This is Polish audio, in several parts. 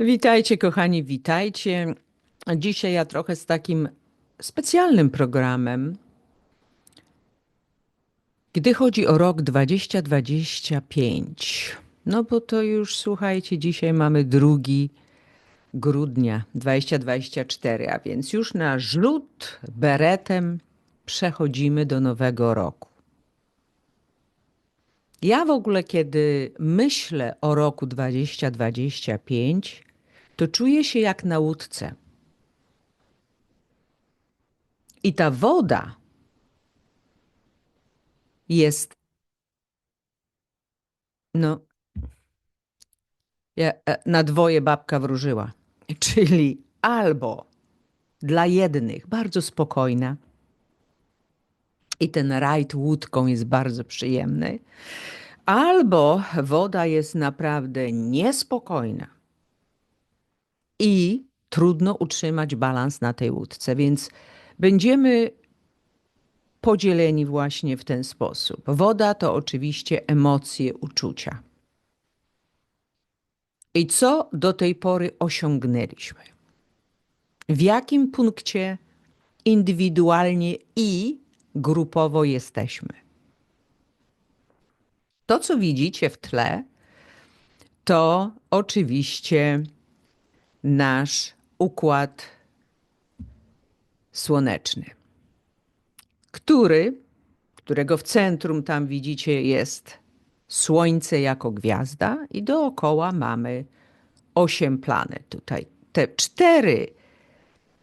Witajcie, kochani, witajcie. Dzisiaj ja trochę z takim specjalnym programem. Gdy chodzi o rok 2025, no bo to już słuchajcie, dzisiaj mamy 2 grudnia 2024, a więc już na rzut beretem przechodzimy do nowego roku. Ja w ogóle, kiedy myślę o roku 2025, to czuję się jak na łódce. I ta woda jest, no, e, na dwoje babka wróżyła. Czyli albo dla jednych bardzo spokojna i ten rajd łódką jest bardzo przyjemny, albo woda jest naprawdę niespokojna i trudno utrzymać balans na tej łódce, więc będziemy podzieleni właśnie w ten sposób. Woda to oczywiście emocje, uczucia. I co do tej pory osiągnęliśmy? W jakim punkcie indywidualnie i grupowo jesteśmy? To, co widzicie w tle, to oczywiście nasz układ słoneczny, który, którego w centrum tam widzicie jest Słońce jako gwiazda i dookoła mamy osiem planet. Tutaj te cztery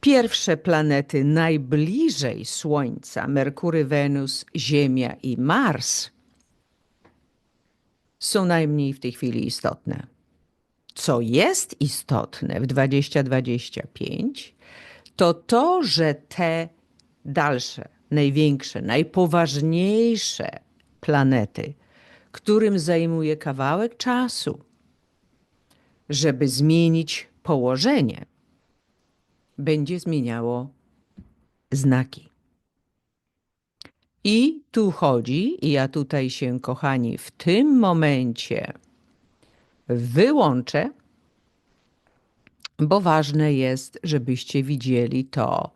pierwsze planety najbliżej Słońca, Merkury, Wenus, Ziemia i Mars, są najmniej w tej chwili istotne. Co jest istotne w 2025, to to, że te dalsze, największe, najpoważniejsze planety, którym zajmuje kawałek czasu, żeby zmienić położenie, będzie zmieniało znaki. I tu chodzi, i ja tutaj się, kochani, w tym momencie wyłączę, bo ważne jest, żebyście widzieli to,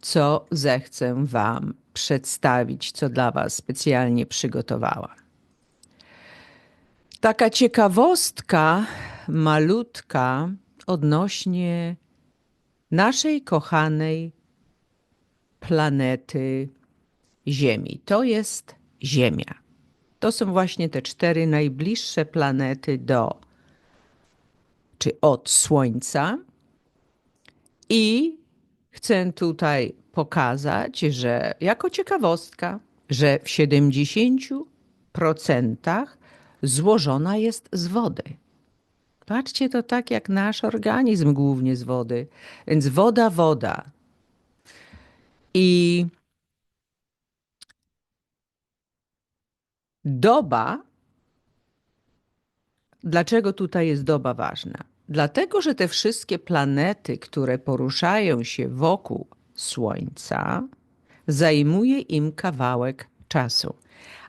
co zechcę Wam przedstawić, co dla Was specjalnie przygotowałam. Taka ciekawostka malutka odnośnie naszej kochanej planety Ziemi. To jest Ziemia. To są właśnie te cztery najbliższe planety do czy od Słońca. I chcę tutaj pokazać, że jako ciekawostka, że w 70% złożona jest z wody. Patrzcie, to tak jak nasz organizm głównie z wody. Więc woda, woda. I doba, dlaczego tutaj jest doba ważna? Dlatego, że te wszystkie planety, które poruszają się wokół Słońca, zajmuje im kawałek czasu.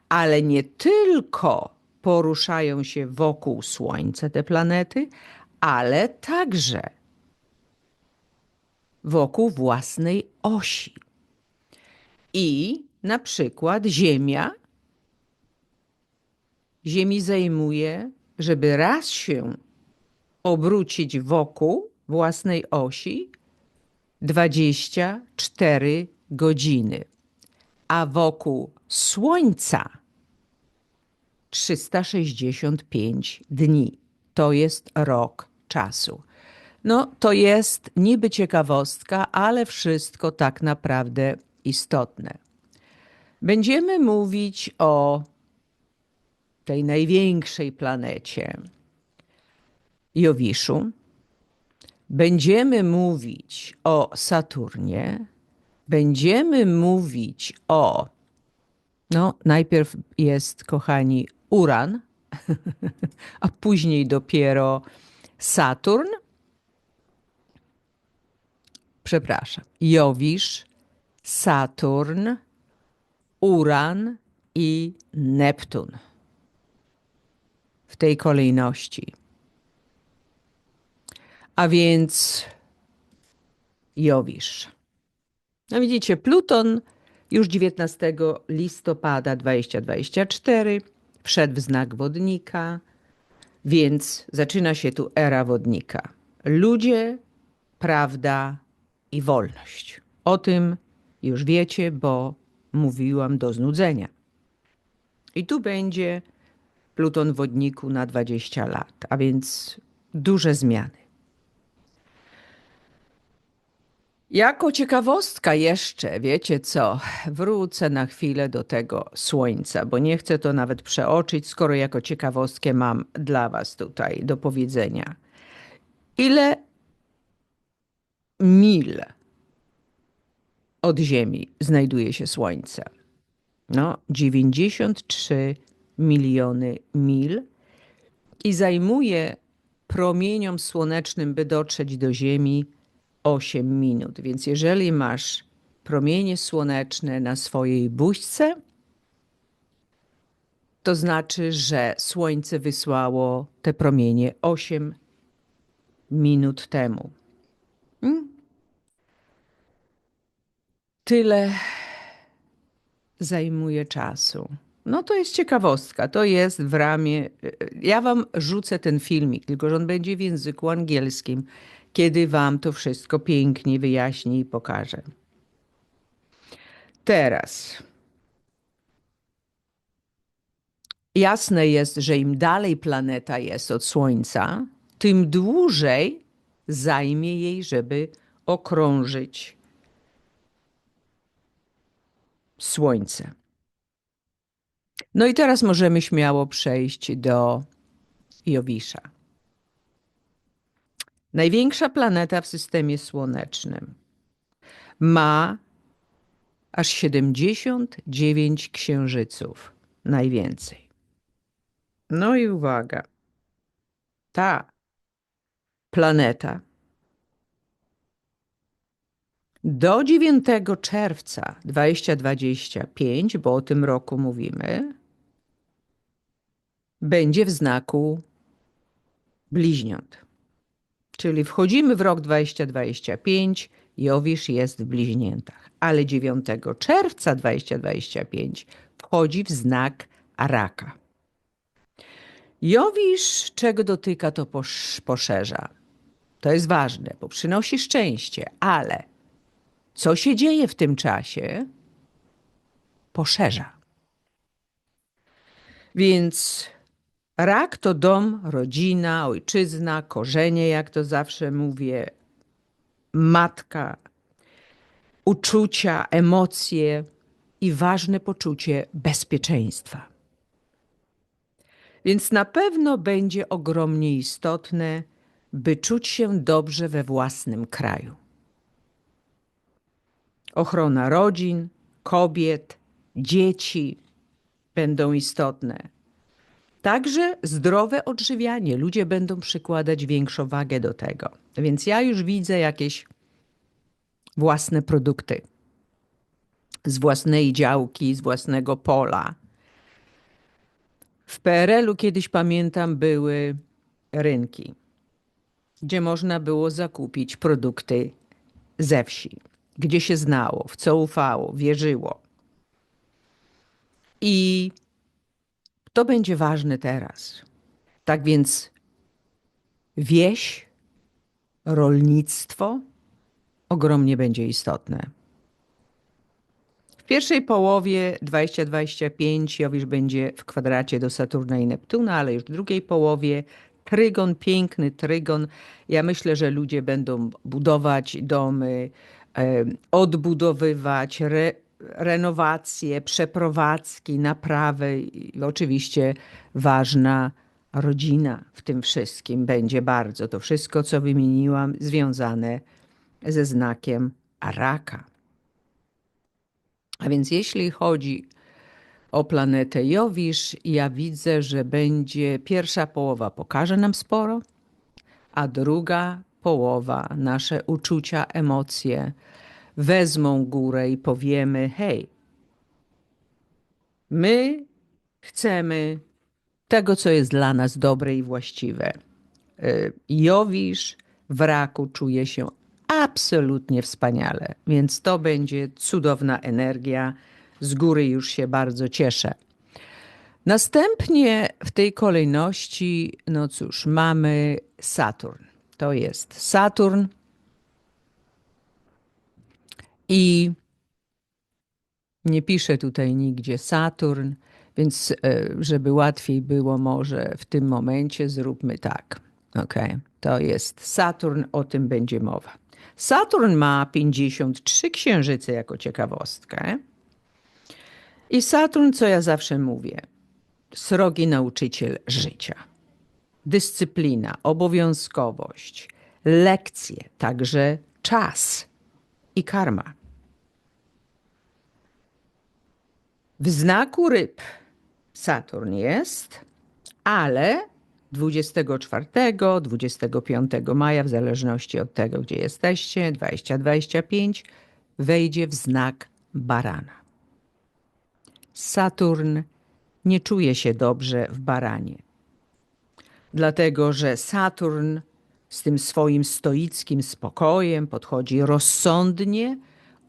Ale nie tylko poruszają się wokół Słońca te planety, ale także wokół własnej osi. I na przykład Ziemia Ziemi zajmuje, żeby raz się obrócić wokół własnej osi 24 godziny, a wokół Słońca 365 dni. To jest rok czasu. No, to jest niby ciekawostka, ale wszystko tak naprawdę istotne. Będziemy mówić o tej największej planecie, Jowiszu. Będziemy mówić o Saturnie. Będziemy mówić o. No, najpierw jest, kochani, Uran, a później dopiero Saturn. Przepraszam, Jowisz, Saturn, Uran i Neptun. W tej kolejności. A więc Jowisz. No widzicie, Pluton już 19 listopada 2024 wszedł w znak wodnika, więc zaczyna się tu era wodnika. Ludzie, prawda i wolność. O tym już wiecie, bo mówiłam do znudzenia. I tu będzie Pluton wodniku na 20 lat, a więc duże zmiany. Jako ciekawostka jeszcze, wiecie co, wrócę na chwilę do tego słońca, bo nie chcę to nawet przeoczyć, skoro jako ciekawostkę mam dla Was tutaj do powiedzenia. Ile mil od Ziemi znajduje się Słońce? No, 93 miliony mil i zajmuje promieniom słonecznym, by dotrzeć do Ziemi, 8 minut. Więc jeżeli masz promienie słoneczne na swojej buźce, to znaczy, że Słońce wysłało te promienie 8 minut temu. Hmm? Tyle zajmuje czasu. No to jest ciekawostka. To jest w ramie. Ja wam rzucę ten filmik, tylko że on będzie w języku angielskim, kiedy wam to wszystko pięknie wyjaśni i pokażę. Teraz. Jasne jest, że im dalej planeta jest od Słońca, tym dłużej zajmie jej, żeby okrążyć Słońce. No i teraz możemy śmiało przejść do Jowisza. Największa planeta w systemie słonecznym ma aż 79 księżyców. Najwięcej. No i uwaga. Ta planeta do 9 czerwca 2025, bo o tym roku mówimy, będzie w znaku bliźniąt. Czyli wchodzimy w rok 2025, Jowisz jest w bliźniętach, ale 9 czerwca 2025 wchodzi w znak raka. Jowisz, czego dotyka, to poszerza. To jest ważne, bo przynosi szczęście, ale co się dzieje w tym czasie? Poszerza. Więc rak to dom, rodzina, ojczyzna, korzenie, jak to zawsze mówię, matka, uczucia, emocje i ważne poczucie bezpieczeństwa. Więc na pewno będzie ogromnie istotne, by czuć się dobrze we własnym kraju. Ochrona rodzin, kobiet, dzieci będą istotne. Także zdrowe odżywianie. Ludzie będą przykładać większą wagę do tego. Więc ja już widzę jakieś własne produkty z własnej działki, z własnego pola. W PRL-u kiedyś pamiętam były rynki, gdzie można było zakupić produkty ze wsi gdzie się znało, w co ufało, wierzyło. I to będzie ważne teraz. Tak więc wieś, rolnictwo ogromnie będzie istotne. W pierwszej połowie 2025 Jowisz będzie w kwadracie do Saturna i Neptuna, ale już w drugiej połowie trygon, piękny trygon. Ja myślę, że ludzie będą budować domy, odbudowywać, re, renowacje, przeprowadzki, naprawy i oczywiście ważna rodzina w tym wszystkim będzie bardzo. To wszystko, co wymieniłam, związane ze znakiem raka. A więc jeśli chodzi o planetę Jowisz, ja widzę, że będzie pierwsza połowa pokaże nam sporo, a druga połowa, nasze uczucia, emocje wezmą górę i powiemy: hej, my chcemy tego, co jest dla nas dobre i właściwe. Y, Jowisz w raku czuje się absolutnie wspaniale, więc to będzie cudowna energia. Z góry już się bardzo cieszę. Następnie w tej kolejności, no cóż, mamy Saturn. To jest Saturn i nie piszę tutaj nigdzie Saturn, więc e, żeby łatwiej było może w tym momencie zróbmy tak. Ok, to jest Saturn, o tym będzie mowa. Saturn ma 53 księżyce jako ciekawostkę. I Saturn, co ja zawsze mówię, srogi nauczyciel życia. Dyscyplina, obowiązkowość, lekcje, także czas i karma. W znaku ryb Saturn jest, ale 24-25 maja, w zależności od tego, gdzie jesteście, 20-25, wejdzie w znak barana. Saturn nie czuje się dobrze w baranie, dlatego że Saturn z tym swoim stoickim spokojem podchodzi rozsądnie,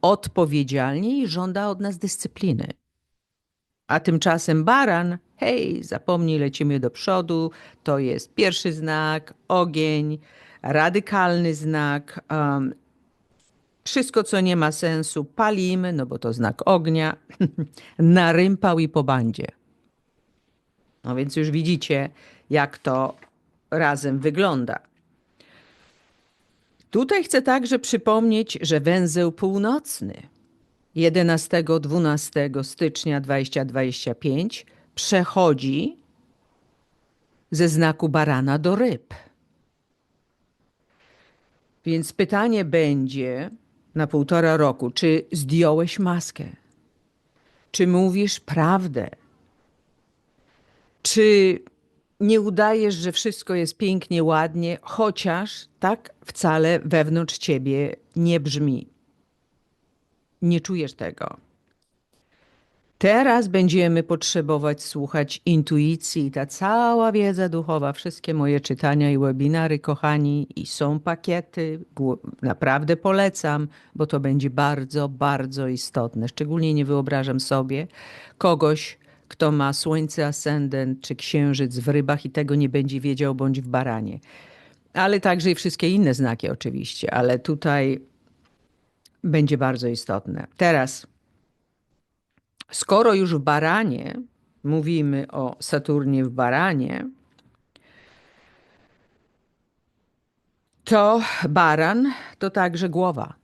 odpowiedzialnie i żąda od nas dyscypliny. A tymczasem baran, hej, zapomnij, lecimy do przodu, to jest pierwszy znak, ogień, radykalny znak. Um, wszystko, co nie ma sensu, palimy, no bo to znak ognia, narympał i po bandzie. No więc już widzicie, jak to razem wygląda. Tutaj chcę także przypomnieć, że węzeł północny 11-12 stycznia 2025 przechodzi ze znaku barana do ryb. Więc pytanie będzie na półtora roku, czy zdjąłeś maskę? Czy mówisz prawdę? Czy nie udajesz, że wszystko jest pięknie, ładnie, chociaż tak wcale wewnątrz ciebie nie brzmi? Nie czujesz tego. Teraz będziemy potrzebować słuchać intuicji. Ta cała wiedza duchowa, wszystkie moje czytania i webinary, kochani, i są pakiety. Naprawdę polecam, bo to będzie bardzo, bardzo istotne. Szczególnie nie wyobrażam sobie kogoś, kto ma słońce ascendent czy księżyc w rybach i tego nie będzie wiedział, bądź w baranie. Ale także i wszystkie inne znaki, oczywiście, ale tutaj będzie bardzo istotne. Teraz, skoro już w baranie mówimy o Saturnie w baranie, to baran to także głowa.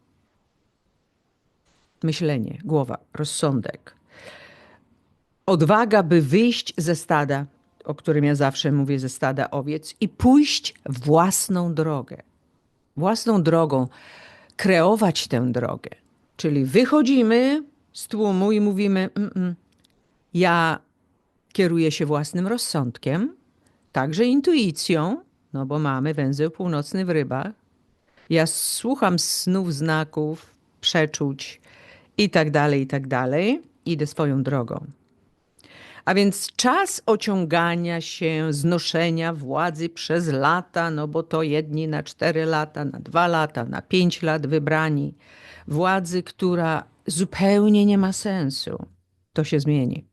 Myślenie, głowa, rozsądek. Odwaga, by wyjść ze stada, o którym ja zawsze mówię, ze stada owiec i pójść własną drogę. Własną drogą kreować tę drogę. Czyli wychodzimy z tłumu i mówimy: mm -mm, Ja kieruję się własnym rozsądkiem, także intuicją, no bo mamy węzeł północny w rybach. Ja słucham snów, znaków, przeczuć i tak dalej, i tak dalej. Idę swoją drogą. A więc czas ociągania się, znoszenia władzy przez lata, no bo to jedni na cztery lata, na dwa lata, na pięć lat wybrani. Władzy, która zupełnie nie ma sensu. To się zmieni.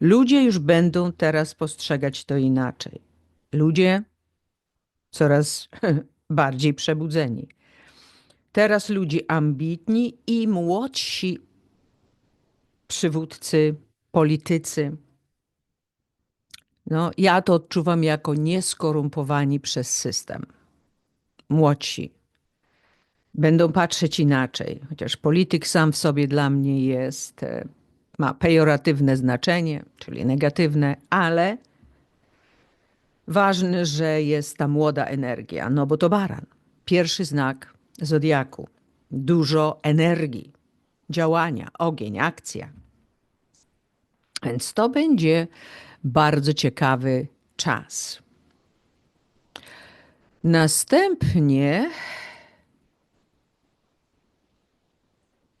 Ludzie już będą teraz postrzegać to inaczej. Ludzie coraz bardziej przebudzeni. Teraz ludzie ambitni i młodsi przywódcy politycy. No, ja to odczuwam jako nieskorumpowani przez system. Młodsi będą patrzeć inaczej, chociaż polityk sam w sobie dla mnie jest, e, ma pejoratywne znaczenie, czyli negatywne, ale ważne, że jest ta młoda energia, no bo to baran. Pierwszy znak zodiaku. Dużo energii, działania, ogień, akcja. Więc to będzie bardzo ciekawy czas. Następnie,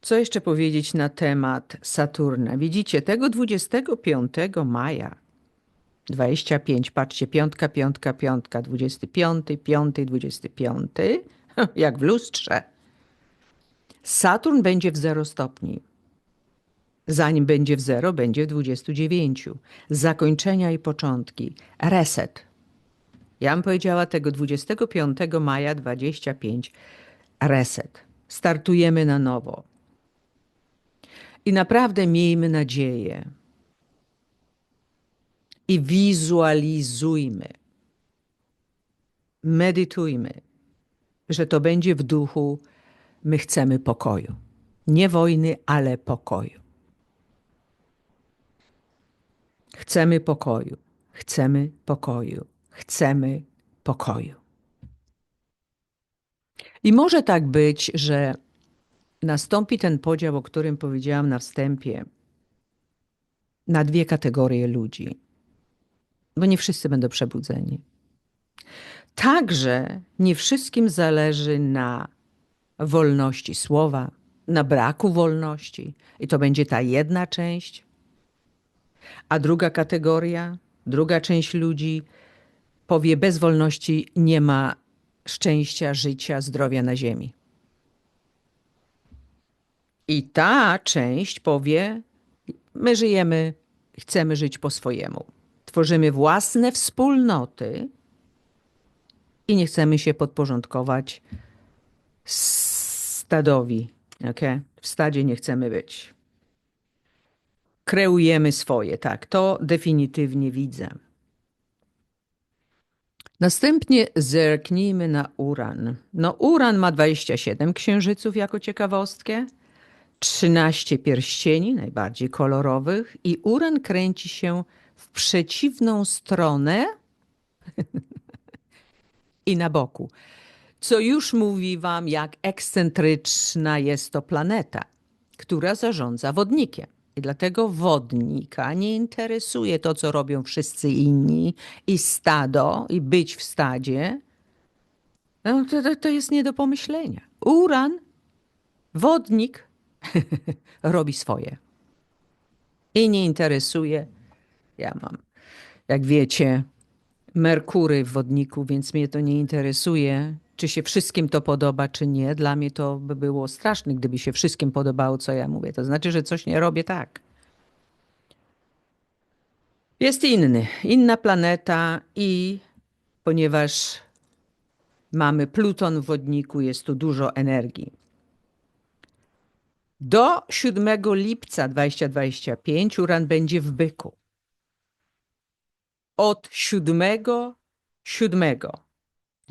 co jeszcze powiedzieć na temat Saturna? Widzicie, tego 25 maja 25, patrzcie, piątka, piątka, piątka, 25, 5, 25, jak w lustrze. Saturn będzie w 0 stopni. Zanim będzie w 0, będzie w 29. Zakończenia i początki. Reset. Ja bym powiedziała tego 25 maja 25. Reset. Startujemy na nowo. I naprawdę miejmy nadzieję. I wizualizujmy. Medytujmy, że to będzie w duchu. My chcemy pokoju. Nie wojny, ale pokoju. Chcemy pokoju. Chcemy pokoju. Chcemy pokoju. I może tak być, że nastąpi ten podział, o którym powiedziałam na wstępie, na dwie kategorie ludzi, bo nie wszyscy będą przebudzeni. Także nie wszystkim zależy na wolności słowa, na braku wolności, i to będzie ta jedna część. A druga kategoria, druga część ludzi powie: bez wolności nie ma szczęścia, życia, zdrowia na ziemi. I ta część powie: My żyjemy, chcemy żyć po swojemu. Tworzymy własne wspólnoty i nie chcemy się podporządkować stadowi. Okay? W stadzie nie chcemy być. Kreujemy swoje, tak. To definitywnie widzę. Następnie zerknijmy na Uran. No, Uran ma 27 księżyców jako ciekawostkę, 13 pierścieni, najbardziej kolorowych, i Uran kręci się w przeciwną stronę i na boku. Co już mówi Wam, jak ekscentryczna jest to planeta, która zarządza wodnikiem. I dlatego wodnika nie interesuje to, co robią wszyscy inni, i stado, i być w stadzie. No, to, to jest nie do pomyślenia. Uran, wodnik, robi swoje. I nie interesuje. Ja mam, jak wiecie, Merkury w wodniku, więc mnie to nie interesuje, czy się wszystkim to podoba, czy nie. Dla mnie to by było straszne, gdyby się wszystkim podobało, co ja mówię. To znaczy, że coś nie robię tak. Jest inny, inna planeta i ponieważ mamy Pluton w wodniku, jest tu dużo energii. Do 7 lipca 2025 Uran będzie w byku. Od 7, 7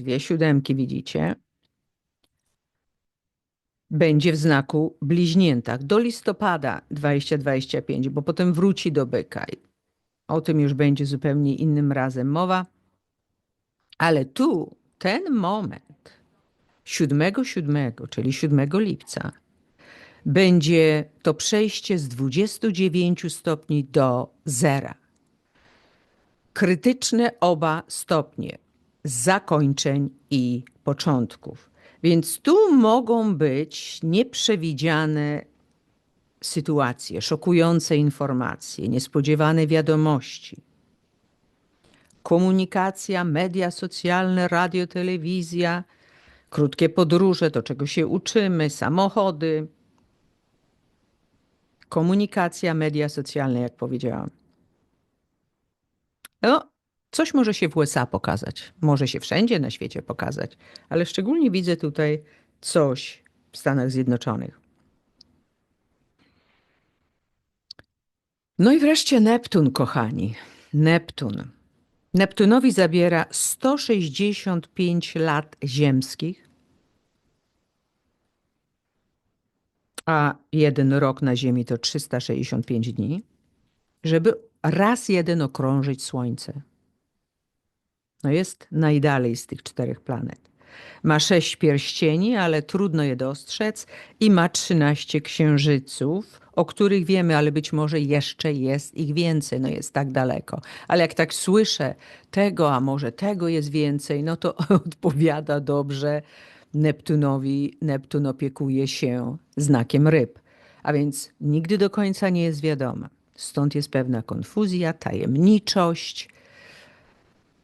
dwie siódemki widzicie, będzie w znaku bliźniętach do listopada 2025, bo potem wróci do byka. O tym już będzie zupełnie innym razem mowa. Ale tu ten moment 7-7, czyli 7 lipca, będzie to przejście z 29 stopni do zera. Krytyczne oba stopnie zakończeń i początków. Więc tu mogą być nieprzewidziane sytuacje, szokujące informacje, niespodziewane wiadomości. Komunikacja, media socjalne, radio, telewizja, krótkie podróże, to czego się uczymy, samochody. Komunikacja, media socjalne, jak powiedziałam. No, Coś może się w USA pokazać, może się wszędzie na świecie pokazać, ale szczególnie widzę tutaj coś w Stanach Zjednoczonych. No i wreszcie Neptun, kochani. Neptun. Neptunowi zabiera 165 lat ziemskich, a jeden rok na Ziemi to 365 dni, żeby raz jeden okrążyć Słońce. No jest najdalej z tych czterech planet. Ma sześć pierścieni, ale trudno je dostrzec i ma trzynaście księżyców, o których wiemy, ale być może jeszcze jest ich więcej, no jest tak daleko. Ale jak tak słyszę tego, a może tego jest więcej, no to odpowiada dobrze Neptunowi. Neptun opiekuje się znakiem ryb, a więc nigdy do końca nie jest wiadoma. Stąd jest pewna konfuzja, tajemniczość,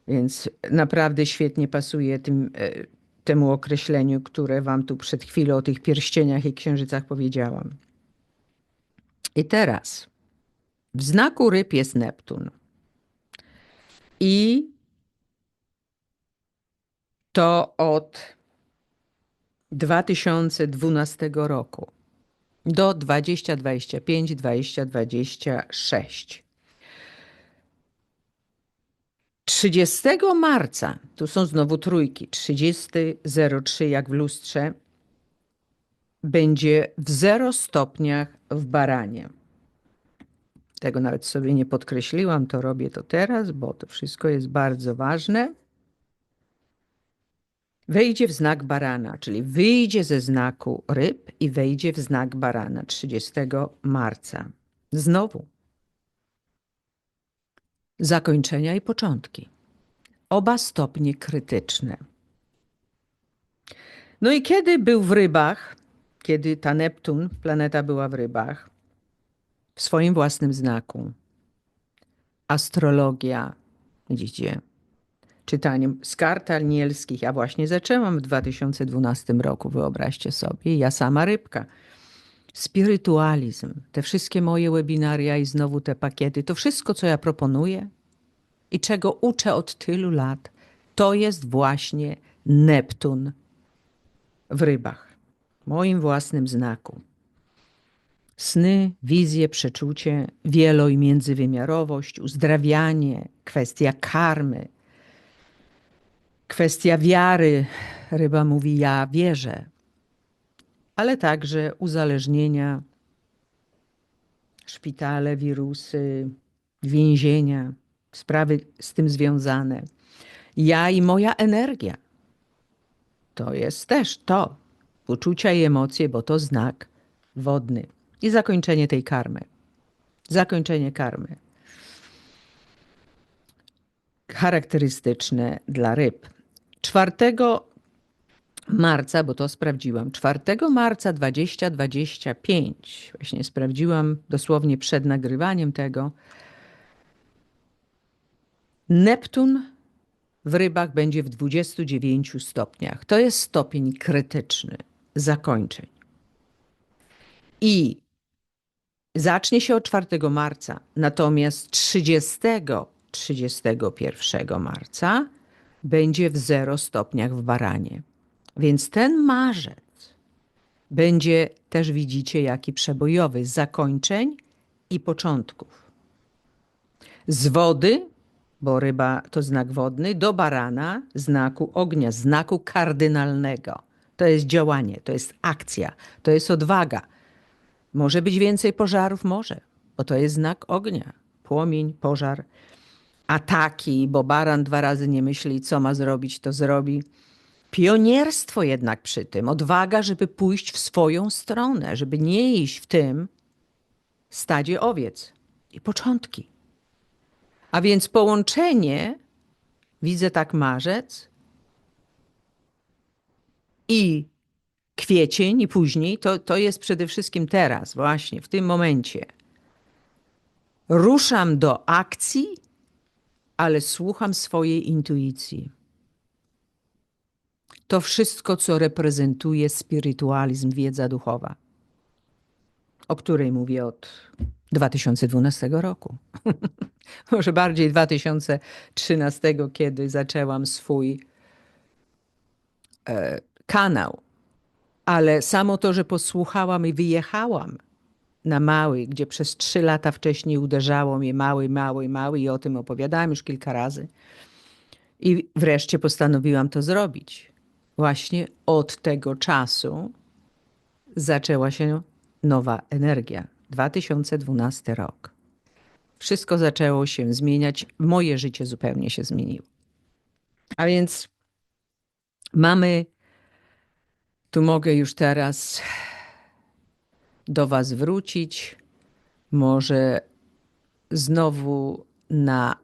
Więc naprawdę świetnie pasuje tym, e, temu określeniu, które wam tu przed chwilą o tych pierścieniach i księżycach powiedziałam. I teraz w znaku ryb jest Neptun. I to od 2012 roku do 2025, 2026. 30 marca, tu są znowu trójki, 30.03 jak w lustrze, będzie w 0 stopniach w baranie. Tego nawet sobie nie podkreśliłam, to robię to teraz, bo to wszystko jest bardzo ważne. Wejdzie w znak barana, czyli wyjdzie ze znaku ryb i wejdzie w znak barana 30 marca. Znowu. Zakończenia i początki. Oba stopnie krytyczne. No i kiedy był w rybach, kiedy ta Neptun, planeta była w rybach, w swoim własnym znaku, astrologia, widzicie, czytaniem z kart anielskich. Ja właśnie zaczęłam w 2012 roku, wyobraźcie sobie, ja sama rybka. Spirytualizm, te wszystkie moje webinaria i znowu te pakiety, to wszystko, co ja proponuję i czego uczę od tylu lat, to jest właśnie Neptun w rybach, moim własnym znaku. Sny, wizje, przeczucie, wielo i międzywymiarowość, uzdrawianie, kwestia karmy, Kwestia wiary. Ryba mówi: Ja wierzę, ale także uzależnienia, szpitale, wirusy, więzienia, sprawy z tym związane. Ja i moja energia. To jest też to. Uczucia i emocje, bo to znak wodny. I zakończenie tej karmy. Zakończenie karmy. Charakterystyczne dla ryb. 4 marca, bo to sprawdziłam, 4 marca 2025, właśnie sprawdziłam dosłownie przed nagrywaniem tego, Neptun w rybach będzie w 29 stopniach. To jest stopień krytyczny zakończeń. I zacznie się od 4 marca, natomiast 30, 31 marca będzie w 0 stopniach w baranie. Więc ten marzec będzie też widzicie jaki przebojowy zakończeń i początków. Z wody, bo ryba to znak wodny, do barana, znaku ognia, znaku kardynalnego. To jest działanie, to jest akcja, to jest odwaga. Może być więcej pożarów? Może, bo to jest znak ognia. Płomień, pożar ataki, bo baran dwa razy nie myśli, co ma zrobić, to zrobi. Pionierstwo jednak przy tym, odwaga, żeby pójść w swoją stronę, żeby nie iść w tym stadzie owiec i początki. A więc połączenie, widzę tak marzec i kwiecień i później, to, to jest przede wszystkim teraz, właśnie w tym momencie. Ruszam do akcji ale słucham swojej intuicji. To wszystko, co reprezentuje spirytualizm, wiedza duchowa, o której mówię od 2012 roku. Może bardziej 2013, kiedy zaczęłam swój e, kanał. Ale samo to, że posłuchałam i wyjechałam na mały, gdzie przez trzy lata wcześniej uderzało mnie mały, mały, mały i o tym opowiadałam już kilka razy. I wreszcie postanowiłam to zrobić. Właśnie od tego czasu zaczęła się nowa energia. 2012 rok. Wszystko zaczęło się zmieniać, moje życie zupełnie się zmieniło. A więc mamy, tu mogę już teraz do Was wrócić, może znowu na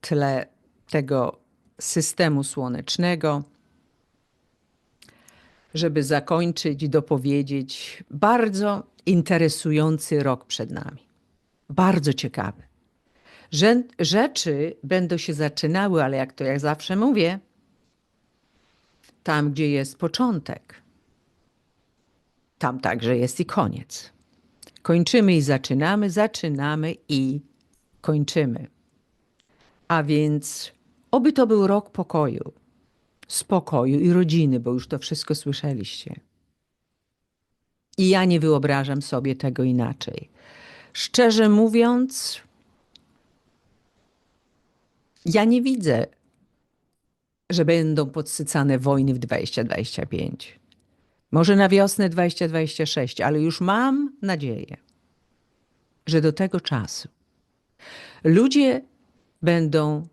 tle tego systemu słonecznego, żeby zakończyć dopowiedzieć bardzo interesujący rok przed nami. Bardzo ciekawy. Że, rzeczy będą się zaczynały, ale jak to jak zawsze mówię, tam gdzie jest początek, tam także jest i koniec. Kończymy i zaczynamy, zaczynamy i kończymy. A więc oby to był rok pokoju, spokoju i rodziny, bo już to wszystko słyszeliście. I ja nie wyobrażam sobie tego inaczej. Szczerze mówiąc, ja nie widzę, że będą podsycane wojny w 2025. Może na wiosnę 2026, ale już mam nadzieję, że do tego czasu ludzie będą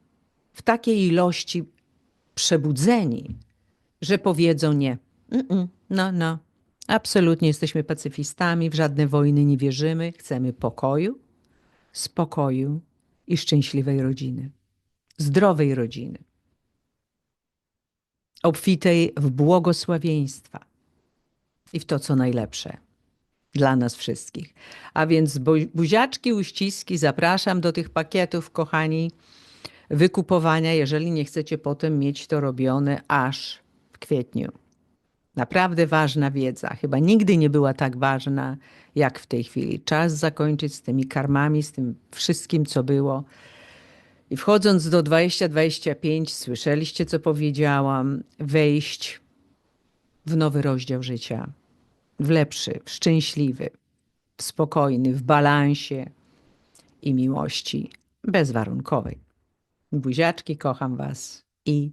w takiej ilości przebudzeni, że powiedzą nie. Mm-mm, no, no. Absolutnie jesteśmy pacyfistami, w żadne wojny nie wierzymy, chcemy pokoju, spokoju i szczęśliwej rodziny, zdrowej rodziny, obfitej w błogosławieństwa i w to, co najlepsze dla nas wszystkich. A więc bu- buziaczki, uściski, zapraszam do tych pakietów, kochani, wykupowania, jeżeli nie chcecie potem mieć to robione aż w kwietniu. Naprawdę ważna wiedza. Chyba nigdy nie była tak ważna jak w tej chwili. Czas zakończyć z tymi karmami, z tym wszystkim, co było. I wchodząc do 2025, słyszeliście, co powiedziałam, wejść w nowy rozdział życia. W lepszy, w szczęśliwy, w spokojny, w balansie i miłości bezwarunkowej. Buziaczki, kocham Was i